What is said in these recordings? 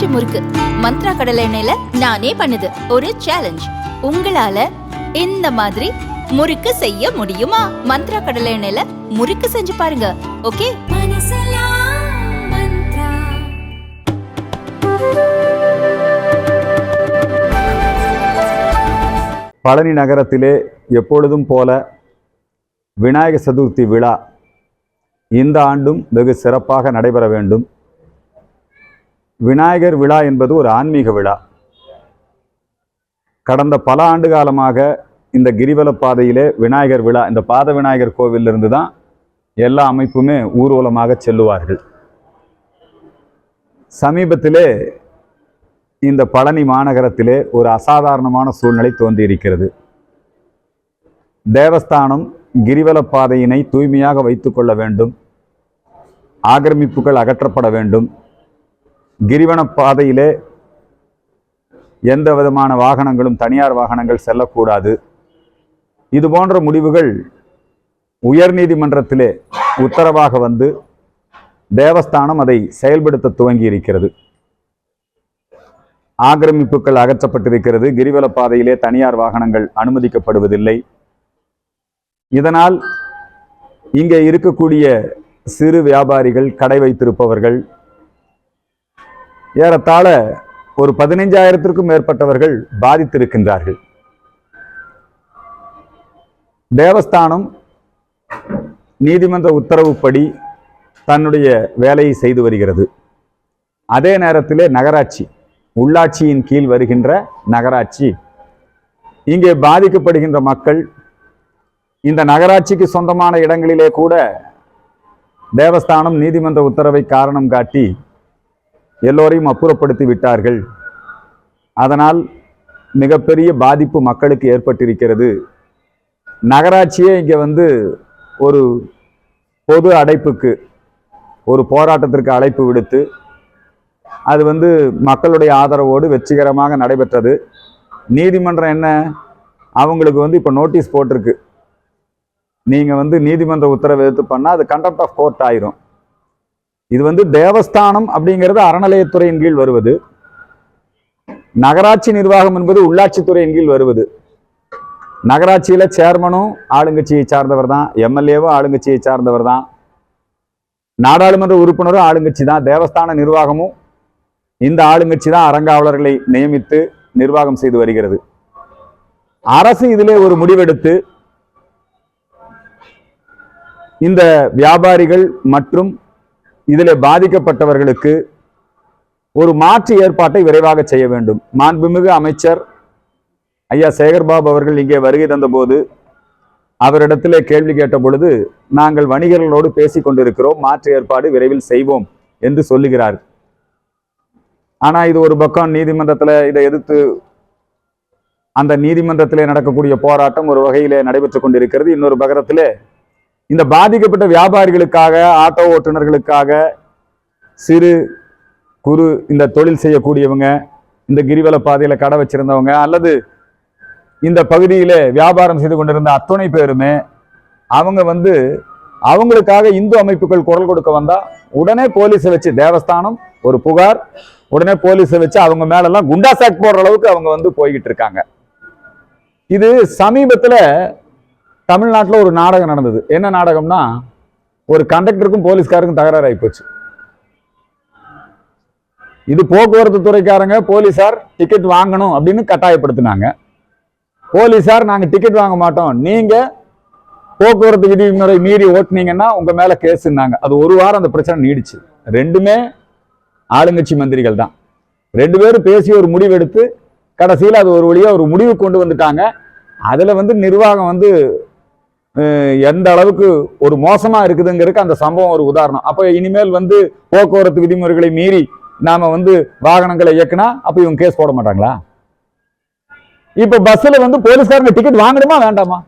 இல்லாச்சி முறுக்கு. மந்த்ரா கடலை எண்ணெயில நானே பண்ணுது. ஒரு சேலஞ்ச் உங்களால இந்த மாதிரி முறுக்கு செய்ய முடியுமா? மந்த்ரா கடலை எண்ணெயில முறுக்கு செஞ்சு பாருங்க. ஓகே? பழனி நகரத்திலே எப்பொழுதும் போல விநாயக சதுர்த்தி விழா இந்த ஆண்டும் வெகு சிறப்பாக நடைபெற வேண்டும். விநாயகர் விழா என்பது ஒரு ஆன்மீக விழா. கடந்த பல ஆண்டு காலமாக இந்த கிரிவல பாதையிலே விநாயகர் விழா இந்த பாத விநாயகர் கோவிலிருந்து தான் எல்லா அமைப்புமே ஊர்வலமாக செல்லுவார்கள். சமீபத்திலே இந்த பழனி மாநகரத்திலே ஒரு அசாதாரணமான சூழ்நிலை தோன்றியிருக்கிறது. தேவஸ்தானம் கிரிவல பாதையினை தூய்மையாக வைத்துக்கொள்ள வேண்டும். ஆக்கிரமிப்புகள் அகற்றப்பட வேண்டும். கிரிவன பாதையிலே எந்த விதமான வாகனங்களும் தனியார் வாகனங்கள் செல்லக்கூடாது. இது போன்ற முடிவுகள் உயர்நீதிமன்றத்திலே உத்தரவாக வந்து தேவஸ்தானம் அதை செயல்படுத்த துவங்கி இருக்கிறது ஆக்கிரமிப்புகள் அகற்றப்பட்டிருக்கிறது. கிரிவல பாதையிலே தனியார் வாகனங்கள் அனுமதிக்கப்படுவதில்லை. இதனால் இங்கே இருக்கக்கூடிய சிறு வியாபாரிகள் கடை வைத்திருப்பவர்கள் ஏறத்தாழ ஒரு பதினைஞ்சாயிரத்திற்கும் மேற்பட்டவர்கள் பாதித்திருக்கின்றார்கள். தேவஸ்தானம் நீதிமன்ற உத்தரவுப்படி தன்னுடைய வேலையை செய்து வருகிறது. அதே நேரத்திலே நகராட்சி உள்ளாட்சியின் கீழ் வருகின்ற நகராட்சி. இங்கே பாதிக்கப்படுகின்ற மக்கள் இந்த நகராட்சிக்கு சொந்தமான இடங்களிலே கூட தேவஸ்தானம் நீதிமன்ற உத்தரவை காரணம் காட்டி எல்லோரையும் அப்புறப்படுத்தி விட்டார்கள். அதனால் மிகப்பெரிய பாதிப்பு மக்களுக்கு ஏற்பட்டிருக்கிறது. நகராட்சியே இங்கே வந்து ஒரு பொது அடைப்புக்கு ஒரு போராட்டத்திற்கு அழைப்பு விடுத்து அது வந்து மக்களுடைய ஆதரவோடு வெற்றிகரமாக நடைபெற்றது. நீதிமன்றம் என்ன? அவங்களுக்கு வந்து இப்போ நோட்டீஸ் போட்டிருக்கு. நீங்கள் வந்து நீதிமன்ற உத்தரவு எடுத்து பண்ணால் அது கண்டெம்ட் ஆஃப் கோர்ட் ஆயிரும். இது வந்து தேவஸ்தானம் அப்படிங்கிறது அறநிலையத்துறையின் கீழ் வருவது. நகராட்சி நிர்வாகம் என்பது உள்ளாட்சித்துறையின் கீழ் வருவது. நகராட்சியில சேர்மனும் ஆளுங்கட்சியை சார்ந்தவர் தான் எம்எல்ஏவும் ஆளுங்கட்சியை சார்ந்தவர் தான். நாடாளுமன்ற உறுப்பினரும் ஆளுங்கட்சி தான் தேவஸ்தான நிர்வாகமும் இந்த ஆளுங்கட்சி தான் அறங்காவலர்களை நியமித்து நிர்வாகம் செய்து வருகிறது. அரசு இதிலே ஒரு முடிவெடுத்து இந்த வியாபாரிகள் மற்றும் இதில் பாதிக்கப்பட்டவர்களுக்கு ஒரு மாற்று ஏற்பாட்டை விரைவாக செய்ய வேண்டும். மாண்புமிகு அமைச்சர் ஐயா சேகர்பாபு அவர்கள் இங்கே வருகை தந்தபோது அவரிடத்திலே கேள்வி கேட்ட பொழுது நாங்கள் வணிகர்களோடு பேசி கொண்டிருக்கிறோம் மாற்று ஏற்பாடு விரைவில் செய்வோம் என்று சொல்லுகிறார். ஆனா இது ஒரு பக்கம் நீதிமன்றத்தில் இதை எதிர்த்து அந்த நீதிமன்றத்திலே நடக்கக்கூடிய போராட்டம் ஒரு வகையிலே நடைபெற்றுக் கொண்டிருக்கிறது. இன்னொரு பகரத்திலே இந்த பாதிக்கப்பட்ட வியாபாரிகளுக்காக ஆட்டோ ஓட்டுநர்களுக்காக சிறு குறு இந்த தொழில் செய்யக்கூடியவங்க இந்த கிரிவல பாதையில் கடை வச்சிருந்தவங்க அல்லது இந்த பகுதியில் வியாபாரம் செய்து கொண்டிருந்த அத்துணை பேருமே அவங்க வந்து அவங்களுக்காக இந்து அமைப்புகள் குரல் கொடுக்க வந்தால் உடனே போலீஸை வச்சு தேவஸ்தானம் ஒரு புகார் உடனே போலீஸை வச்சு அவங்க மேலெல்லாம் குண்டா சாக் போடுற அளவுக்கு அவங்க வந்து போய்கிட்டு இருக்காங்க. இது சமீபத்தில் தமிழ்நாட்டில் ஒரு நாடகம் நடந்தது. என்ன நாடகம்னா ஒரு கண்டக்டருக்கும் போலீஸ்காருக்கும் தகராறு ஆகிப்போச்சு போச்சு. இது போக்குவரத்து துறைக்காரங்க போலீஸார் டிக்கெட் வாங்கணும் அப்படின்னு கட்டாயப்படுத்தினாங்க. போலீஸார் நாங்கள் டிக்கெட் வாங்க மாட்டோம். நீங்கள் போக்குவரத்து விதிமுறை மீறி ஓட்டினீங்கன்னா உங்கள் மேலே கேஸுன்னாங்க. அது ஒரு வாரம் அந்த பிரச்சனை நீடிச்சு. ரெண்டுமே ஆளுங்கட்சி மந்திரிகள் தான். ரெண்டு பேரும் பேசி ஒரு முடிவெடுத்து கடைசியில் அது ஒரு வழியாக ஒரு முடிவு கொண்டு வந்துட்டாங்க. அதில் வந்து நிர்வாகம் வந்து எந்த அளவுக்கு ஒரு மோசமாக இருக்குதுங்கிறதுக்கு அந்த சம்பவம் ஒரு உதாரணம். அப்போ இனிமேல் வந்து போக்குவரத்து விதிமுறைகளை மீறி நாம் வந்து வாகனங்களை இயக்குனா அப்போ இவங்க கேஸ் போட மாட்டாங்களா? இப்போ பஸ்ஸில் வந்து போலீஸ்காரங்க டிக்கெட் வாங்கணுமா வேண்டாமா?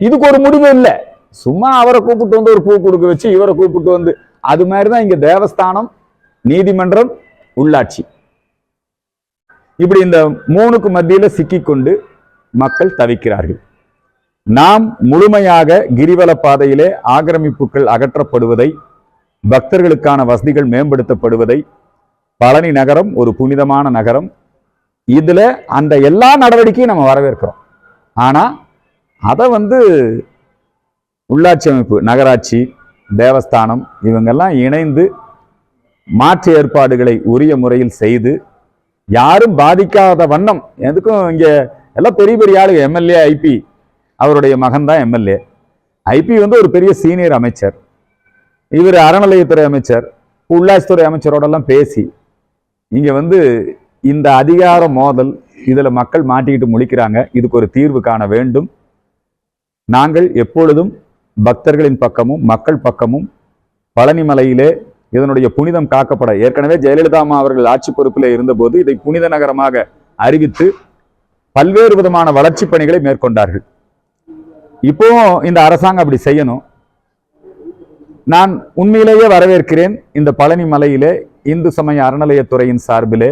இதுக்கு ஒரு முடிவு இல்லை. சும்மா அவரை கூப்பிட்டு வந்து ஒரு பூ கொடுக்க வச்சு இவரை கூப்பிட்டு வந்து. அது மாதிரி தான் இங்கே தேவஸ்தானம் நீதிமன்றம் உள்ளாட்சி. இப்படி இந்த மூணுக்கு மத்தியில் சிக்கிக்கொண்டு மக்கள் தவிக்கிறார்கள். நாம் முழுமையாக கிரிவல பாதையிலே ஆக்கிரமிப்புகள் அகற்றப்படுவதை பக்தர்களுக்கான வசதிகள் மேம்படுத்தப்படுவதை பழனி நகரம் ஒரு புனிதமான நகரம். இதில் அந்த எல்லா நடவடிக்கையும் நம்ம வரவேற்கிறோம். ஆனால் அதை வந்து உள்ளாட்சி அமைப்பு நகராட்சி தேவஸ்தானம் இவங்கெல்லாம் இணைந்து மாற்று ஏற்பாடுகளை உரிய முறையில் செய்து யாரும் பாதிக்காத வண்ணம் எதுக்கும் இங்கே எல்லாம் பெரிய பெரிய ஆளுங்க எம்எல்ஏ ஐபி அவருடைய மகன் தான் எம்எல்ஏ ஐபி வந்து ஒரு பெரிய சீனியர் அமைச்சர். இவர் அறநிலையத்துறை அமைச்சர் உள்ளாட்சித்துறை அமைச்சரோடெல்லாம் பேசி இங்க வந்து இந்த அதிகார மோதல் இதுல மக்கள் மாட்டிக்கிட்டு முழிக்கிறாங்க. இதுக்கு ஒரு தீர்வு காண வேண்டும். நாங்கள் எப்பொழுதும் பக்தர்களின் பக்கமும் மக்கள் பக்கமும் பழனிமலையிலே இதனுடைய புனிதம் காக்கப்பட ஏற்கனவே ஜெயலலிதா அம்மா அவர்கள் ஆட்சி பொறுப்பில் இருந்தபோது இதை புனித நகரமாக அறிவித்து பல்வேறு விதமான வளர்ச்சி பணிகளை மேற்கொண்டார்கள். இப்போவும் இந்த அரசாங்கம் அப்படி செய்யணும். நான் உண்மையிலேயே வரவேற்கிறேன் இந்த பழனி மலையிலே இந்து சமய அறநிலையத்துறையின் சார்பிலே.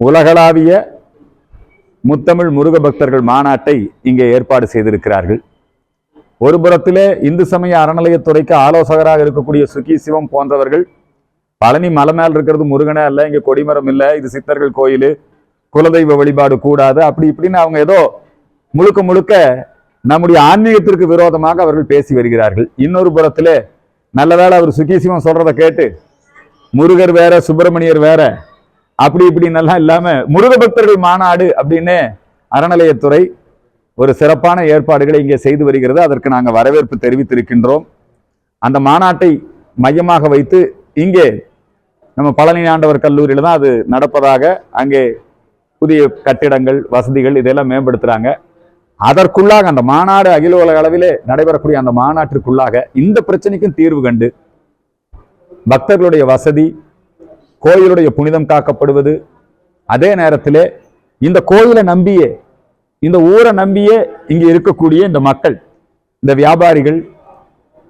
உலகளாவிய முத்தமிழ் முருக பக்தர்கள் மாநாட்டை இங்கே ஏற்பாடு செய்திருக்கிறார்கள். ஒரு புறத்திலே இந்து சமய அறநிலையத்துறைக்கு ஆலோசகராக இருக்கக்கூடிய சுகி சிவம் போன்றவர்கள் பழனி மலை மேல் இருக்கிறது முருகனே அல்ல இங்கே கொடிமரம் இல்லை இது சித்தர்கள் கோயில் குலதெய்வ வழிபாடு கூடாது அப்படி இப்படின்னு அவங்க ஏதோ முழுக்க முழுக்க நம்முடைய ஆன்மீகத்திற்கு விரோதமாக அவர்கள் பேசி வருகிறார்கள். இன்னொரு புறத்தில் நல்லவேளை அவர் சுகி சிவம் சொல்றதை கேட்டு முருகர் வேற சுப்பிரமணியர் வேற அப்படி இப்படின்னெல்லாம் இல்லாமல் முருக பக்தர்கள் மாநாடு அப்படின்னு அறநிலையத்துறை ஒரு சிறப்பான ஏற்பாடுகளை இங்கே செய்து வருகிறது. அதற்கு நாங்கள் வரவேற்பு தெரிவித்திருக்கின்றோம். அந்த மாநாட்டை மையமாக வைத்து இங்கே நம்ம பழனி ஆண்டவர் கல்லூரியில் தான் அது நடப்பதாக அங்கே புதிய கட்டிடங்கள் வசதிகள் இதெல்லாம் மேம்படுத்துகிறாங்க அதற்குள்ளாக அந்த மாநாடு அகில உலக அளவிலே நடைபெறக்கூடிய அந்த மாநாட்டிற்குள்ளாக இந்த பிரச்சனைக்கும் தீர்வு கண்டு பக்தர்களுடைய வசதி கோயிலுடைய புனிதம் காக்கப்படுவது அதே நேரத்திலே இந்த கோயிலை நம்பியே இந்த ஊரை நம்பியே இங்கே இருக்கக்கூடிய இந்த மக்கள் இந்த வியாபாரிகள்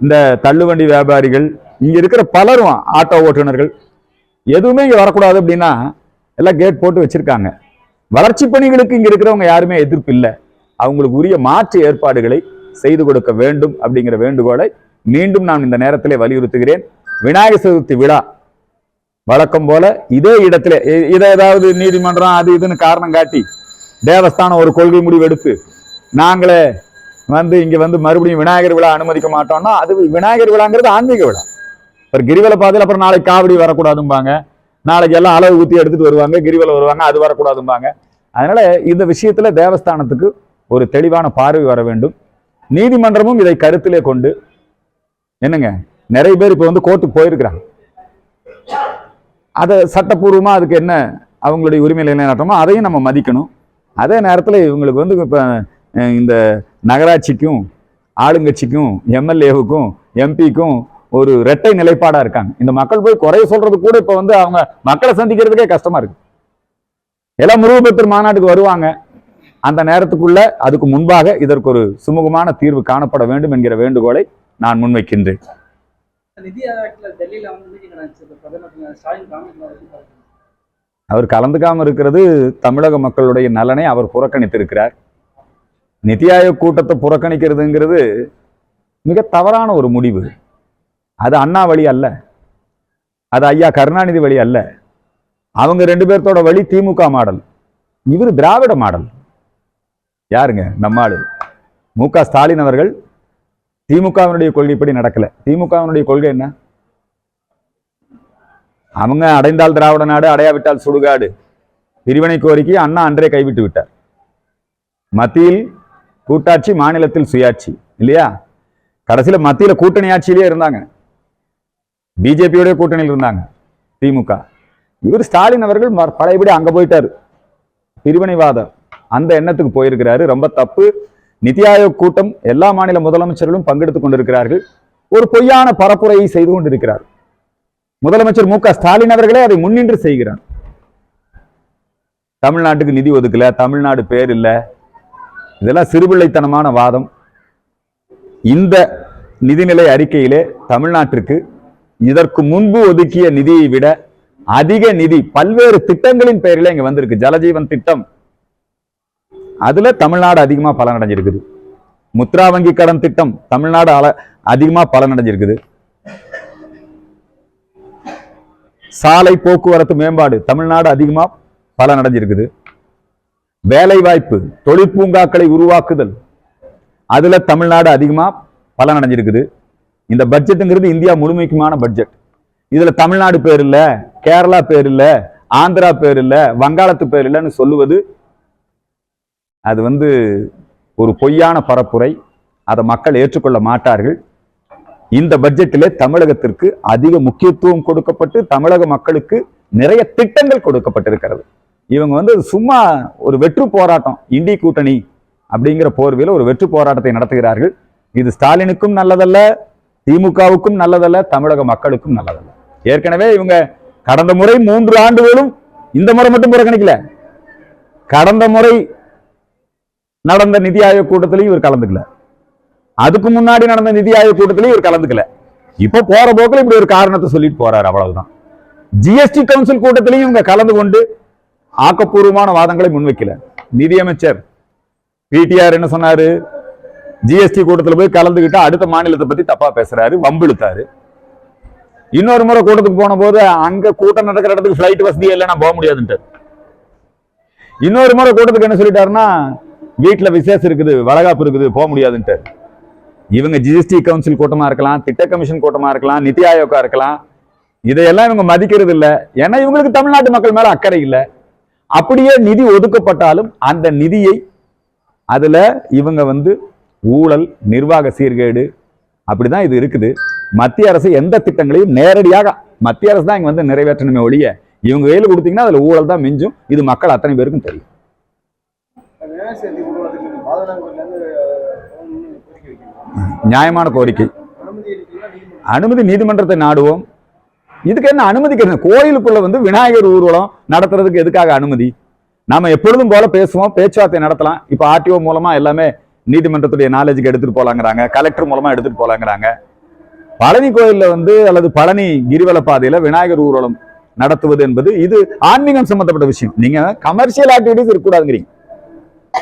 இந்த தள்ளுவண்டி வியாபாரிகள் இங்கே இருக்கிற பலரும் ஆட்டோ ஓட்டுநர்கள் எதுவுமே இங்கே வரக்கூடாது அப்படின்னா எல்லாம் கேட் போட்டு வச்சுருக்காங்க. வளர்ச்சி பணிகளுக்கு இங்கே இருக்கிறவங்க யாருமே எதிர்ப்பு இல்லை. அவங்களுக்கு உரிய மாற்று ஏற்பாடுகளை செய்து கொடுக்க வேண்டும் அப்படிங்கிற வேண்டுகோளை மீண்டும் நான் இந்த நேரத்திலே வலியுறுத்துகிறேன். விநாயகர் சதுர்த்தி விழா வழக்கம் போல இதே இடத்துல இதை ஏதாவது நீதிமன்றம் அது இதுன்னு காரணம் காட்டி தேவஸ்தானம் ஒரு கொள்கை முடிவு எடுத்து நாங்களே வந்து இங்க வந்து மறுபடியும் விநாயகர் விழா அனுமதிக்க மாட்டோம்னா அது விநாயகர் விழாங்கிறது ஆன்மீக விழா. ஒரு கிரிவல பாதையில் அப்புறம் நாளைக்கு காவடி வரக்கூடாதும்பாங்க. நாளைக்கு எல்லாம் அளவு ஊத்தி எடுத்துட்டு வருவாங்க கிரிவலம் வருவாங்க அது வரக்கூடாதும்பாங்க. அதனால இந்த விஷயத்துல தேவஸ்தானத்துக்கு ஒரு தெளிவான பார்வை வர வேண்டும். நீதிமன்றமும் இதை கருத்திலே கொண்டு என்னங்க நிறைய பேர் இப்போ வந்து கோர்ட்டுக்கு போயிருக்கிறாங்க. அதை சட்டப்பூர்வமாக அதுக்கு என்ன அவங்களுடைய உரிமை நிலைநாட்டமோ அதையும் நம்ம மதிக்கணும். அதே நேரத்தில் இவங்களுக்கு வந்து இப்போ இந்த நகராட்சிக்கும் ஆளுங்கட்சிக்கும் எம்எல்ஏவுக்கும் எம்பிக்கும் ஒரு ரெட்டை நிலைப்பாடாக இருக்காங்க. இந்த மக்கள் போய் குறைய சொல்றது கூட இப்போ வந்து அவங்க மக்களை சந்திக்கிறதுக்கே கஷ்டமா இருக்கு. எல்லாம் முருகபக்தர் மாநாட்டுக்கு வருவாங்க. அந்த நேரத்துக்குள்ள அதுக்கு முன்பாக இதற்கு ஒரு சுமூகமான தீர்வு காணப்பட வேண்டும் என்கிற வேண்டுகோளை நான் முன்வைக்கின்றேன். அவர் கலந்துக்காம இருக்கிறது தமிழக மக்களுடைய நலனை அவர் புறக்கணித்திருக்கிறார். நிதி ஆயோக் கூட்டத்தை புறக்கணிக்கிறதுங்கிறது மிக தவறான ஒரு முடிவு. அது அண்ணா வழி அல்ல. அது ஐயா கருணாநிதி வழி அல்ல. அவங்க ரெண்டு பேர்த்தோட வழி திமுக மாடல். இவர் திராவிட மாடல். யாருங்க? நம்ம ஆளு. மு. க. ஸ்டாலின் அவர்கள் திமுகவினுடைய கொள்கைப்படி நடக்கல. திமுகவினுடைய கொள்கை என்ன? அவங்க அடைந்தால் திராவிட நாடு அடையாவிட்டால் சுடுகாடு. பிரிவினை கோரிக்கை அண்ணா அன்றே கைவிட்டு விட்டார். மத்தியில் கூட்டாட்சி மாநிலத்தில் சுயாட்சி இல்லையா? கடைசியில மத்தியில கூட்டணி ஆட்சியிலே இருந்தாங்க. பிஜேபியோட கூட்டணியில் இருந்தாங்க திமுக. இவர் ஸ்டாலின் அவர்கள் பழையபடி அங்க போயிட்டாரு. பிரிவினைவாதம். அந்த எண்ணத்துக்கு போயிருக்கிறாரு. ரொம்ப தப்பு. நிதி ஆயோக் கூட்டம் எல்லா மாநில முதலமைச்சர்களும் பங்கெடுத்துக் கொண்டிருக்கிறார்கள். ஒரு பொய்யான பரப்புரையை செய்து கொண்டிருக்கிறார். முதலமைச்சர் மு க ஸ்டாலின் அவர்களே அதை முன்னின்று செய்கிறார். தமிழ்நாட்டுக்கு நிதி ஒதுக்கல தமிழ்நாடு பேர் இல்ல. இதெல்லாம் சிறுபிள்ளைத்தனமான வாதம். இந்த நிதிநிலை அறிக்கையிலே தமிழ்நாட்டிற்கு இதற்கு முன்பு ஒதுக்கிய நிதியை விட அதிக நிதி பல்வேறு திட்டங்களின் பெயரில் இங்க வந்திருக்கு. ஜலஜீவன் திட்டம் அதுல தமிழ்நாடு அதிகமா பலனடைஞ்சிருக்குது. முத்ரா வங்கி கடன் திட்டம் தமிழ்நாடு அல- அதிகமா பலனடைஞ்சிருக்குது. சாலை போக்குவரத்து மேம்பாடு தமிழ்நாடு அதிகமா பலன் வேலைவாய்ப்பு வேலை வாய்ப்பு தொழிற்பூங்காக்களை உருவாக்குதல் அதுல தமிழ்நாடு அதிகமா பலன் அடைஞ்சிருக்குது இந்த பட்ஜெட்டுங்கிறது இந்தியா முழுமைக்குமான பட்ஜெட். இதுல தமிழ்நாடு பேர் இல்லை கேரளா பேர் இல்ல ஆந்திரா பேர் இல்ல வங்காளத்து பேர் இல்லைன்னு சொல்லுவது அது வந்து ஒரு பொய்யான பரப்புரை. அதை மக்கள் ஏற்றுக்கொள்ள மாட்டார்கள். இந்த பட்ஜெட்டிலே தமிழகத்திற்கு அதிக முக்கியத்துவம் கொடுக்கப்பட்டு தமிழக மக்களுக்கு நிறைய திட்டங்கள் கொடுக்கப்பட்டிருக்கிறது. இவங்க வந்து சும்மா ஒரு வெற்று போராட்டம் இண்டி கூட்டணி அப்படிங்கிற போர்வையில் ஒரு வெற்று போராட்டத்தை நடத்துகிறார்கள். இது ஸ்டாலினுக்கும் நல்லதல்ல திமுகவுக்கும் நல்லதல்ல தமிழக மக்களுக்கும் நல்லதல்ல. ஏற்கனவே இவங்க கடந்த முறை மூன்று ஆண்டுகளும் இந்த முறை மட்டும் புறக்கணிக்கல. கடந்த முறை நடந்த நிதி ஆயோக் கூட்டத்திலையும் இவர் கலந்துக்கல. அதுக்கு முன்னாடி நடந்த நிதி ஆயோக் கூட்டத்திலையும் இவர் கலந்துக்கல. இப்ப போற போக்குல இப்படி ஒரு காரணத்தை சொல்லிட்டு போறாரு அவ்வளவுதான். ஜிஎஸ்டி கவுன்சில் கூட்டத்திலையும் இவங்க கலந்து கொண்டு ஆக்கப்பூர்வமான வாதங்களை முன்வைக்கல. நிதியமைச்சர் பிடிஆர் என்ன சொன்னாரு? ஜிஎஸ்டி கூட்டத்துல போய் கலந்துக்கிட்டு அடுத்த மாநிலத்தை பத்தி தப்பா பேசுறாரு வம்பிழுத்தாரு. இன்னொரு முறை கூட்டத்துக்கு போன போது அங்க கூட்டம் நடக்கிற இடத்துக்கு ஃபிளைட் வசதி இல்லை நான் போக முடியாதுன்ட்டு இன்னொரு முறை கூட்டத்துக்கு என்ன சொல்லிட்டாருன்னா வீட்டில் விசேஷம் இருக்குது வளகாப்பு இருக்குது போக முடியாதுன்ட்டு. இவங்க ஜிஎஸ்டி கவுன்சில் கூட்டமாக இருக்கலாம் திட்ட கமிஷன் கூட்டமாக இருக்கலாம் நிதி ஆயோக்கா இருக்கலாம். இதையெல்லாம் இவங்க மதிக்கிறது இல்லை. ஏன்னா இவங்களுக்கு தமிழ்நாட்டு மக்கள் மேலே அக்கறை இல்லை. அப்படியே நிதி ஒதுக்கப்பட்டாலும் அந்த நிதியை அதில் இவங்க வந்து ஊழல் நிர்வாக சீர்கேடு அப்படிதான் இது இருக்குது. மத்திய அரசு எந்த திட்டங்களையும் நேரடியாக மத்திய அரசு தான் இங்கே வந்து நிறைவேற்றணுமே ஒழிய இவங்க கையில் கொடுத்தீங்கன்னா அதில் ஊழல் தான் மிஞ்சும். இது மக்கள் அத்தனை பேருக்கும் தெரியும். நியாயமான கோரிக்கை. அனுமதி நீதிமன்றத்தை நாடுவோம். இதுக்கு என்ன அனுமதிக்கிறது கோயிலுக்குள்ள வந்து விநாயகர் ஊர்வலம் நடத்துறதுக்கு எதுக்காக அனுமதி? நாம எப்பொழுதும் போல பேசுவோம் பேச்சுவார்த்தை நடத்தலாம். இப்ப ஆர்டிஓ மூலமா எல்லாமே நீதிமன்றத்துடைய நாலேஜுக்கு எடுத்துட்டு போலாங்கிறாங்க. கலெக்டர் மூலமா எடுத்துட்டு போலாங்கிறாங்க. பழனி கோயில்ல வந்து அல்லது பழனி கிரிவல பாதையில விநாயகர் ஊர்வலம் நடத்துவது என்பது இது ஆன்மீகம் சம்பந்தப்பட்ட விஷயம். நீங்க கமர்ஷியல் ஆக்டிவிட்டிஸ் இருக்கக்கூடாதுங்கிறீங்க.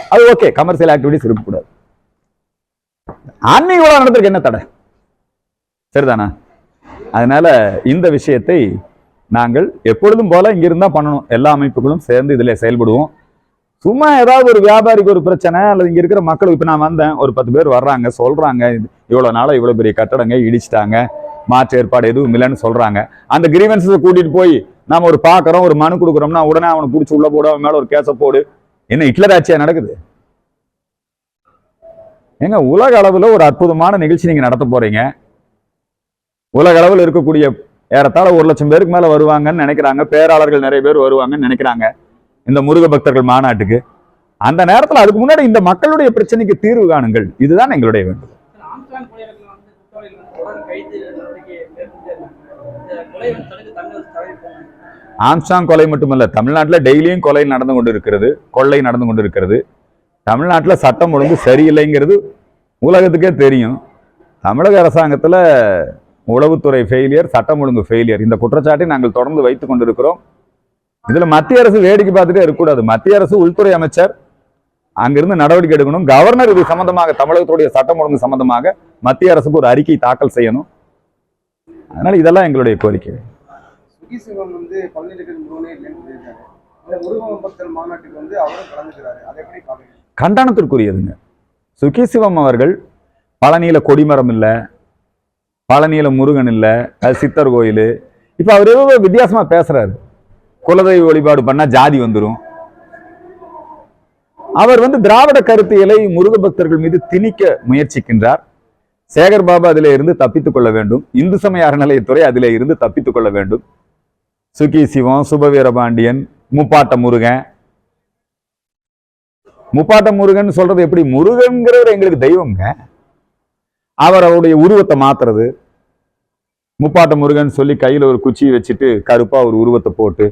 அது ஓகே கமர்ஷியல் ஆக்டிவிட்டிஸ் இருக்கக்கூடாது. ஆன்மீக உலகம் நடந்திருக்கு என்ன தடை? சரிதானா? அதனால இந்த விஷயத்தை நாங்கள் எப்பொழுதும் போல இங்க இருந்தா பண்ணணும். எல்லா அமைப்புகளும் சேர்ந்து இதுல செயல்படுவோம். சும்மா ஏதாவது ஒரு வியாபாரிக்கு ஒரு பிரச்சனை அல்லது இங்க இருக்கிற மக்களுக்கு இப்ப நான் வந்தேன் ஒரு பத்து பேர் வர்றாங்க சொல்றாங்க இவ்வளவு நாளா இவ்வளவு பெரிய கட்டடங்க இடிச்சிட்டாங்க மாற்று ஏற்பாடு எதுவும் இல்லைன்னு சொல்றாங்க. அந்த கிரீவன்ஸை கூட்டிட்டு போய் நாம ஒரு பாக்குறோம் ஒரு மனு கொடுக்குறோம்னா உடனே அவனை பிடிச்சி உள்ள போடு அவன் மேல ஒரு கேச போடு. என்ன ஹிட்லர் ஆட்சியா நடக்குது? ஏங்க உலக அளவுல ஒரு அற்புதமான நிகழ்ச்சி நீங்க நடத்த போறீங்க. உலக அளவில் இருக்கக்கூடிய ஏறத்தாழ ஒரு லட்சம் பேருக்கு மேல வருவாங்கன்னு நினைக்கிறாங்க. பேராளர்கள் நிறைய பேர் வருவாங்கன்னு நினைக்கிறாங்க. இந்த முருக பக்தர்கள் மாநாட்டுக்கு. அந்த நேரத்துல அதுக்கு முன்னாடி இந்த மக்களுடைய பிரச்சனைக்கு தீர்வு காணுங்கள். இதுதான் எங்களுடைய வேண்டும் ஆம்ஸ்டாங் கொலை மட்டுமல்ல தமிழ்நாட்டில் டெய்லியும் கொலை நடந்து கொண்டு இருக்கிறது கொள்ளை நடந்து கொண்டு இருக்கிறது தமிழ்நாட்டில் சட்டம் ஒழுங்கு சரியில்லைங்கிறது உலகத்துக்கே தெரியும். தமிழக அரசாங்கத்தில் உளவுத்துறை ஃபெயிலியர் சட்டம் ஒழுங்கு ஃபெயிலியர் இந்த குற்றச்சாட்டை நாங்கள் தொடர்ந்து வைத்துக் கொண்டிருக்கிறோம். இதில் மத்திய அரசு வேடிக்கை பார்த்துட்டே இருக்கக்கூடாது. மத்திய அரசு உள்துறை அமைச்சர் அங்கிருந்து நடவடிக்கை எடுக்கணும். கவர்னர் இது சம்பந்தமாக தமிழகத்துடைய சட்டம் ஒழுங்கு சம்பந்தமாக மத்திய அரசுக்கு ஒரு அறிக்கை தாக்கல் செய்யணும். அதனால இதெல்லாம் எங்களுடைய கோரிக்கை. மாநாட்டுக்கு வந்து அவரும் கலந்துக்கிறாரு. அதை எப்படி பாக்குறீங்க கண்டனத்திற்குரியதுங்க. சுகி சிவம் அவர்கள் பழனியில கொடிமரம் இல்லை பழனியில முருகன் இல்லை அது சித்தர் கோயில். இப்போ அவர் ஏதோ வித்தியாசமா பேசுறாரு. குலதெய்வ வழிபாடு பண்ணா ஜாதி வந்துரும். அவர் வந்து திராவிட கருத்தியலை முருக பக்தர்கள் மீது திணிக்க முயற்சிக்கின்றார். சேகர் பாபா அதிலே இருந்து தப்பித்துக் கொள்ள வேண்டும். இந்து சமய அறநிலையத்துறை அதிலே இருந்து தப்பித்துக் கொள்ள வேண்டும். சுகி சிவம் சுபவீரபாண்டியன் முப்பாட்ட முருகன் முப்பாட்ட முருகன் சொல்றது எப்படி? முருகன்கிறவர் எங்களுக்கு தெய்வம்ங்க அவர் அவருடைய உருவத்தை மாத்துறது. முப்பாட்ட முருகன் சொல்லி கையில ஒரு குச்சியை வச்சுட்டு கருப்பா ஒரு உருவத்தை போட்டு.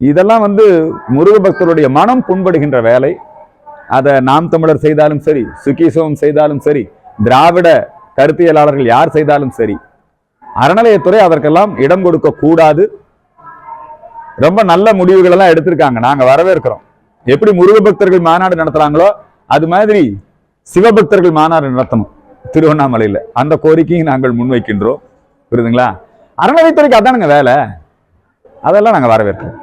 இதெல்லாம் வந்து முருக பக்தருடைய மனம் புண்படுகின்ற வேலை. அதை நாம் தமிழர் செய்தாலும் சரி சுகீசவம் செய்தாலும் சரி திராவிட கருத்தியலாளர்கள் யார் செய்தாலும் சரி அறநிலையத்துறை அதற்கெல்லாம் இடம் கொடுக்க கூடாது ரொம்ப நல்ல முடிவுகள் எல்லாம் எடுத்திருக்காங்க. நாங்க வரவேற்கிறோம். எப்படி முருக பக்தர்கள் மாநாடு நடத்துறாங்களோ அது மாதிரி சிவபக்தர்கள் மாநாடு நடத்தணும் திருவண்ணாமலையில. அந்த கோரிக்கையை நாங்கள் முன்வைக்கின்றோம். புரியுதுங்களா? அறநிலைத்துறைக்கு அதானுங்க வேலை. அதெல்லாம் நாங்கள் வரவேற்கிறோம்.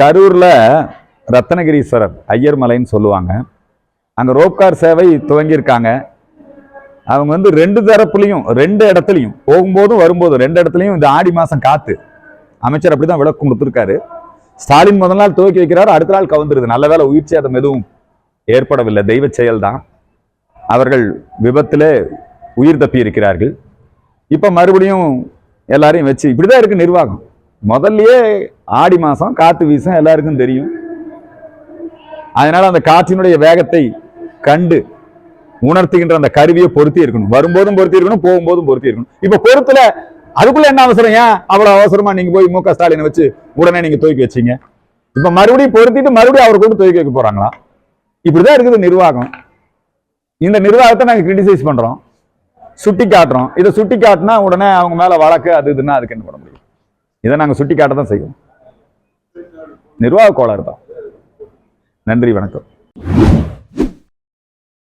கரூர்ல ரத்னகிரீஸ்வரர் ஐயர் மலைன்னு சொல்லுவாங்க. அங்க ரோப்கார் சேவை துவங்கியிருக்காங்க. அவங்க வந்து ரெண்டு தரப்புலையும் ரெண்டு இடத்துலையும் போகும்போதும் வரும்போதும் ரெண்டு இடத்துலையும் இந்த ஆடி மாதம் காத்து. அமைச்சர் அப்படிதான் விளக்கம் கொடுத்துருக்காரு. ஸ்டாலின் முதல் நாள் துவக்கி வைக்கிறாரு அடுத்த நாள் கவுந்துருது. நல்ல வேலை உயிர் சேதம் எதுவும் ஏற்படவில்லை. தெய்வ செயல்தான் அவர்கள் விபத்தில் உயிர் தப்பி இருக்கிறார்கள். இப்போ மறுபடியும் எல்லாரையும் வச்சு இப்படி தான் இருக்குது நிர்வாகம். முதல்லையே ஆடி மாதம் காற்று வீசும் எல்லாருக்கும் தெரியும். அதனால் அந்த காற்றினுடைய வேகத்தை கண்டு உணர்த்துகின்ற அந்த கருவியை பொருத்தி இருக்கணும். வரும்போதும் பொருத்தி இருக்கணும் போகும்போதும் பொருத்தி இருக்கணும். இப்ப பொருத்துல அதுக்குள்ள என்ன அவசரம்? ஏன் அவ்வளவு அவசரமா நீங்க போய் மு க. ஸ்டாலினை வச்சு உடனே நீங்க தூக்கி வச்சீங்க? இப்ப மறுபடியும் பொருத்திட்டு மறுபடியும் அவரை கூட தூக்கி வைக்க போறாங்களா? இப்படிதான் இருக்குது நிர்வாகம். இந்த நிர்வாகத்தை நாங்க கிரிட்டிசைஸ் பண்றோம். சுட்டி காட்டுறோம். இதை சுட்டி காட்டினா உடனே அவங்க மேல வழக்கு அது இதுன்னா அதுக்கு என்ன பண்ண முடியும்? இதை நாங்க சுட்டி காட்ட தான் செய்வோம். நிர்வாக கோளாறு தான். நன்றி வணக்கம்.